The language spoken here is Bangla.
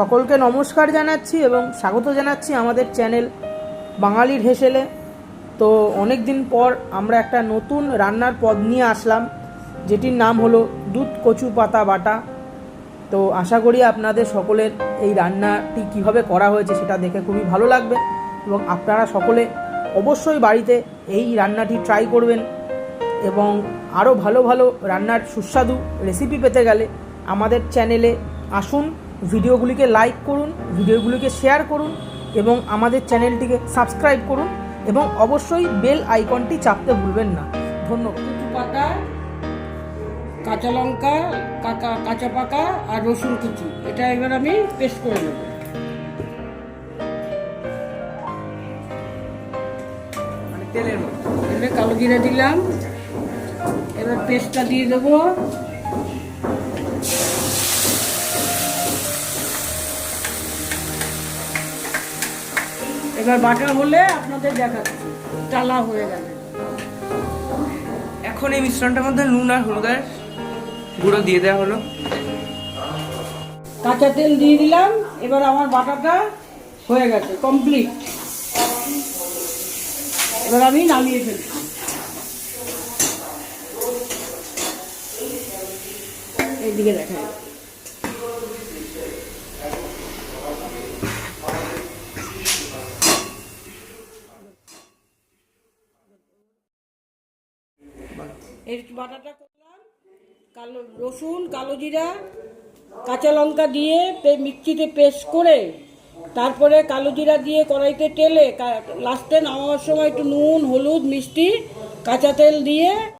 সকলকে নমস্কার জানাচ্ছি এবং স্বাগত জানাচ্ছি আমাদের চ্যানেল বাঙালির হেসেলে। তো অনেক দিন পর আমরা একটা নতুন রান্নার পদ নিয়ে আসলাম, যেটির নাম হলো দুধ কচু পাতা বাটা। তো আশা করি আপনাদের সকলের এই রান্নাটি কীভাবে করা হয়েছে সেটা দেখে খুবই ভালো লাগবে এবং আপনারা সকলে অবশ্যই বাড়িতে এই রান্নাটি ট্রাই করবেন এবং আরও ভালো ভালো রান্নার সুস্বাদু রেসিপি পেতে গেলে আমাদের চ্যানেলে আসুন ভিডিওগুলিকে লাইক করুন ভিডিওগুলিকে শেয়ার করুন এবং আমাদের চ্যানেলটিকে সাবস্ক্রাইব করুন এবং অবশ্যই বেল আইকনটি চাপতে ভুলবেন না। ধন্যবাদ। কচু পাতা কাঁচা লঙ্কা কাঁচা কাঁচা পাকা আর রসুন কুচি। এটা এবার আমি পেস্ট করে নেব। মানে তেলের মতো এবারে কালো জিরা দিলাম। এবার পেস্টটা দিয়ে দেবো। এবার বাটা হলে আপনাদের দেখাচ্ছি। টালা হয়ে গেলে এখন এই মিশ্রণটার মধ্যে নুন আর হলুদের গুঁড়ো দিয়ে দেওয়া হলো। কাঁচা তেল দিয়ে দিলাম। এবার আমার বাটাটা হয়ে গেছে কমপ্লিট এবার আমি নামিয়ে ফেলছি এইদিকে দেখা এই বাটাটা করলাম। কালো রসুন, কালো জিরা, কাঁচা লঙ্কা দিয়ে মিক্সিতে পেস্ট করে, তারপরে কালো জিরা দিয়ে কড়াইতে তেলে লাস্টে নামাবার সময় একটু নুন, হলুদ, মিষ্টি, কাঁচা তেল দিয়ে